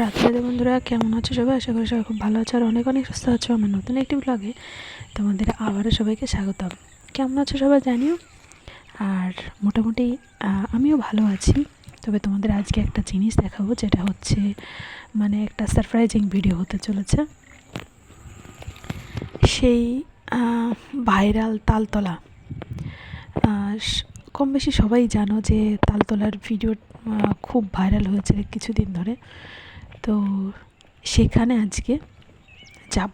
রাধে বন্ধুরা, কেমন আছো সবাই? আশা করি সবাই খুব ভালো আছো, আর অনেক অনেক সুস্থ আছো। আমার নতুন একটি ব্লগে তোমাদের আবারও সবাইকে স্বাগতম। কেমন আছো সবাই জানিও? আর মোটামুটি আমিও ভালো আছি। তবে তোমাদের আজকে একটা জিনিস দেখাবো, যেটা হচ্ছে মানে একটা সারপ্রাইজিং ভিডিও হতে চলেছে। সেই ভাইরাল তালতলা। কম বেশি সবাই জানো যে তালতলার ভিডিও খুব ভাইরাল হয়েছে কিছুদিন ধরে। তো সেখানে আজকে যাব।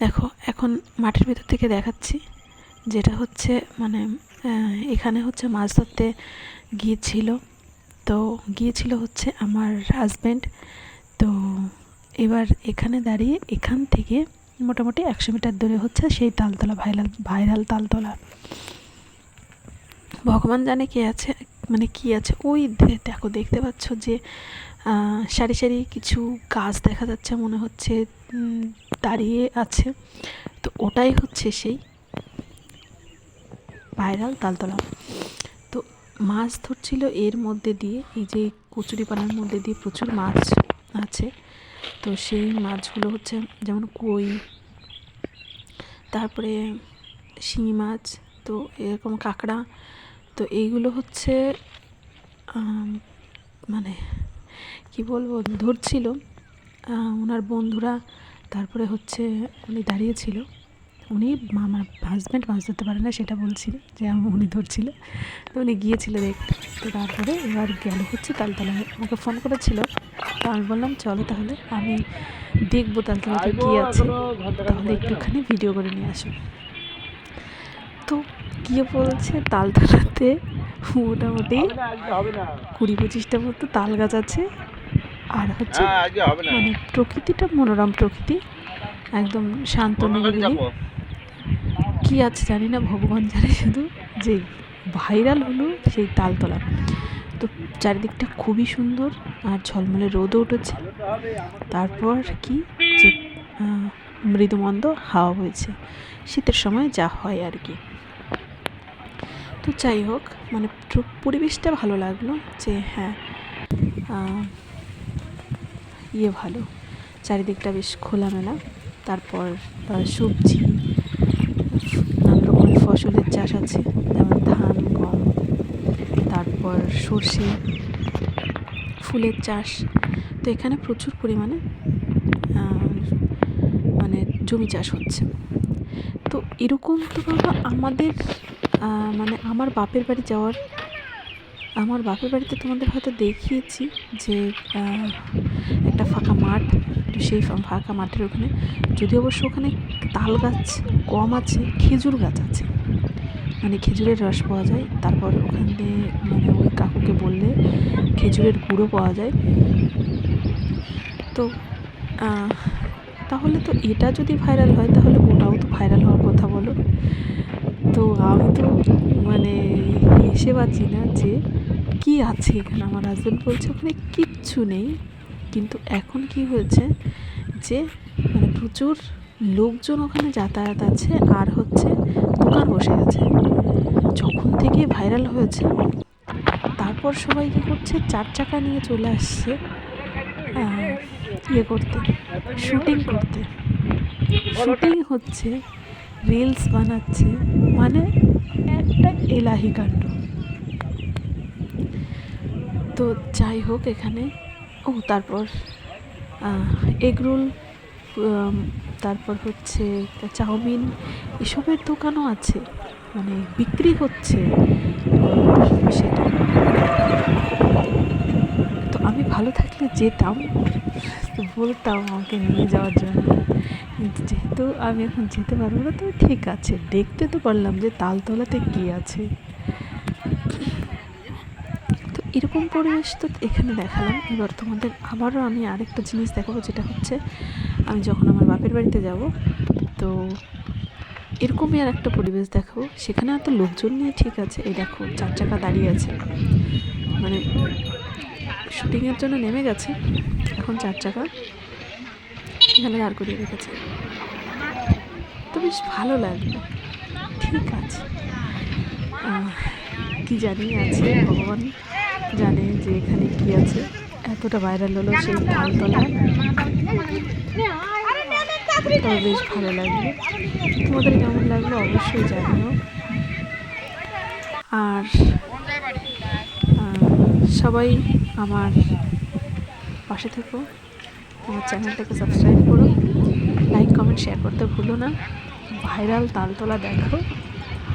দেখো, এখন মাঠের ভিতর থেকে দেখাচ্ছি যেটা হচ্ছে মানে এখানে হচ্ছে মাছ ধরতে গিয়েছিল। তো গিয়েছিল হচ্ছে আমার হাজব্যান্ড তো এবার এখানে দাঁড়িয়ে এখান থেকে মোটামুটি একশো মিটার দূরে হচ্ছে সেই তালতলা, ভাইরাল ভাইরাল তালতলা। ভগবান জানে কে আছে মানে কি আছে? ওই দেখো দেখতে পাচ্ছ যে সারি সারি কিছু গাছ দেখা যাচ্ছে মনে হচ্ছে দাঁড়িয়ে আছে। তো ওটাই হচ্ছে সেই ভাইরাল তালতলা। তো মাছ ধরছিল এর মধ্যে দিয়ে, এই যে কচুরিপানার মধ্যে দিয়ে প্রচুর মাছ আছে। তো সেই মাছগুলো হচ্ছে যেমন কই, তারপরে শিঙি মাছ, তো এরকম কাঁকড়া তো এইগুলো হচ্ছে মানে কি বলব ধরছিল ওনার বন্ধুরা তারপরে হচ্ছে উনি দাঁড়িয়েছিল উনি আমার হাজব্যান্ড মাছ ধরতে পারে না সেটা বলছিল যে উনি ধরছিল তো উনি গিয়েছিল দেখতে। তো তারপরে এবার গেল হচ্ছে তালতলায় আমাকে ফোন করেছিল। তো আমি বললাম চলো তাহলে আমি দেখব তালতলাতে কী আছে। তাহলে একটুখানি ভিডিও করে নিয়ে আসো। তো গিয়ে বলছে তালতলাতে মোটামুটি কুড়ি পঁচিশটা মতো তাল গাছ আছে। আর হচ্ছে হ্যাঁ মানে প্রকৃতিটা মনোরম প্রকৃতি। একদম শান্ত নিরিবিলি কি আছে জানি না ভগবান জানে শুধু যে ভাইরাল হলো সেই তালতলা তো চারিদিকটা খুবই সুন্দর আর ঝলমলে রোদও উঠেছে। তারপর কি যে মৃদুমন্দ হাওয়া হয়েছে শীতের সময় যা হয় আর কি। তো যাই হোক মানে পরিবেশটা ভালো লাগল যে হ্যাঁ ইয়ে ভালো। চারিদিকটা বেশ খোলামেলা। তারপর সবজি নানা রকমের ফসলের চাষ আছে, যেমন ধান, গম, তারপর সর্ষে, ফুলের চাষ। তো এখানে প্রচুর পরিমাণে মানে জমি চাষ হচ্ছে। তো এরকম তো আমাদের মানে আমার বাপের বাড়ি যাওয়ার, আমার বাপের বাড়িতে তোমাদের হয়তো দেখিয়েছি যে একটা ফাঁকা মাঠ সেই ফাঁকা মাঠের ওখানে। যদি অবশ্য ওখানে তাল গাছ কম আছে, খেজুর গাছ আছে। মানে খেজুরের রস পাওয়া যায়। তারপর ওখান দিয়ে মানে ওই কাকুকে বললে খেজুরের গুঁড়ো পাওয়া যায়। তো তাহলে তো এটা যদি ভাইরাল হয়, তাহলে ওটাও তো ভাইরাল হওয়ার কথা বলো। তো আমি তো মানে এসে পাচ্ছি না যে কি আছে এখানে। আমার হাজব্যান্ড বলছে, ওখানে কিচ্ছু নেই। কিন্তু এখন কি হয়েছে যে মানে প্রচুর লোকজন ওখানে যাতায়াত আছে আর হচ্ছে দোকান বসে গেছে যখন থেকে ভাইরাল হয়েছে, তারপর সবাই কী করছে, চার চাকা নিয়ে চলে আসছে ইয়ে করতে শুটিং করতে। শুটিং হচ্ছে রিলস বানাচ্ছে মানে একটা এলাহি কাণ্ড। তো যাই হোক এখানে, ও তারপর এগরোল তারপর হচ্ছে চাউমিন, এসবের দোকানও আছে মানে বিক্রি হচ্ছে। সেটা আমি ভালো থাকলে যেতাম তো বলতাম আমাকে নিয়ে যাওয়ার জন্য। কিন্তু যেহেতু আমি এখন যেতে পারব না, তো ঠিক আছে, দেখতে তো পারলাম যে তালতলাতে কী আছে। তো এরকম পরিবেশ তো এখানে দেখালাম। এবার তোমাদের আবারও আমি আরেকটা জিনিস দেখাবো, যেটা হচ্ছে আমি যখন আমার বাপের বাড়িতে যাব, তো এরকমই আর একটা পরিবেশ দেখাবো। সেখানে এত লোকজন নিয়ে ঠিক আছে, এই দেখো, চার চাকা দাঁড়িয়ে আছে। মানে শুটিংয়ের জন্য নেমে গেছে। এখন চার চাকা। এখানে দাঁড় করিয়ে রেখেছে। তো বেশ ভালো লাগল। ঠিক আছে। কি জানি আছে? ভগবান জানে যে এখানে কি আছে। এতটা ভাইরাল হলো সেই তালতলা। তবে বেশ ভালো লাগল। তোমাদের কেমন লাগল অবশ্যই জানিও। আর সবাই আমার পাশে থেকো। আমার চ্যানেলটাকে সাবস্ক্রাইব করো। লাইক কমেন্ট শেয়ার করতে ভুলো না। ভাইরাল তালতলা দেখো।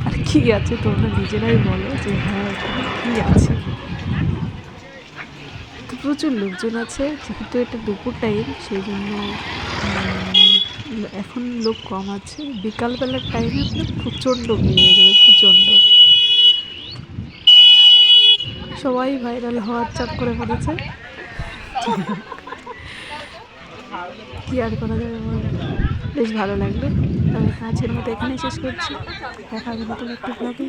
আর কী আছে তোমরা নিজেরাই বলো যে হ্যাঁ কী আছে। প্রচুর লোকজন আছে, যেহেতু এটা দুপুর টাইম সেই জন্য এখন লোক কম আছে। বিকালবেলার টাইমে আপনার প্রচণ্ড ভিড় হয়ে যাবে, প্রচণ্ড। সবাই ভাইরাল হওয়ার চাপ করে পড়েছে কি আর করা যাবে বেশ ভালো লাগল। তবে কাজের মতো এখানেই শেষ করছি। দেখা গেল তো একটু ব্লগে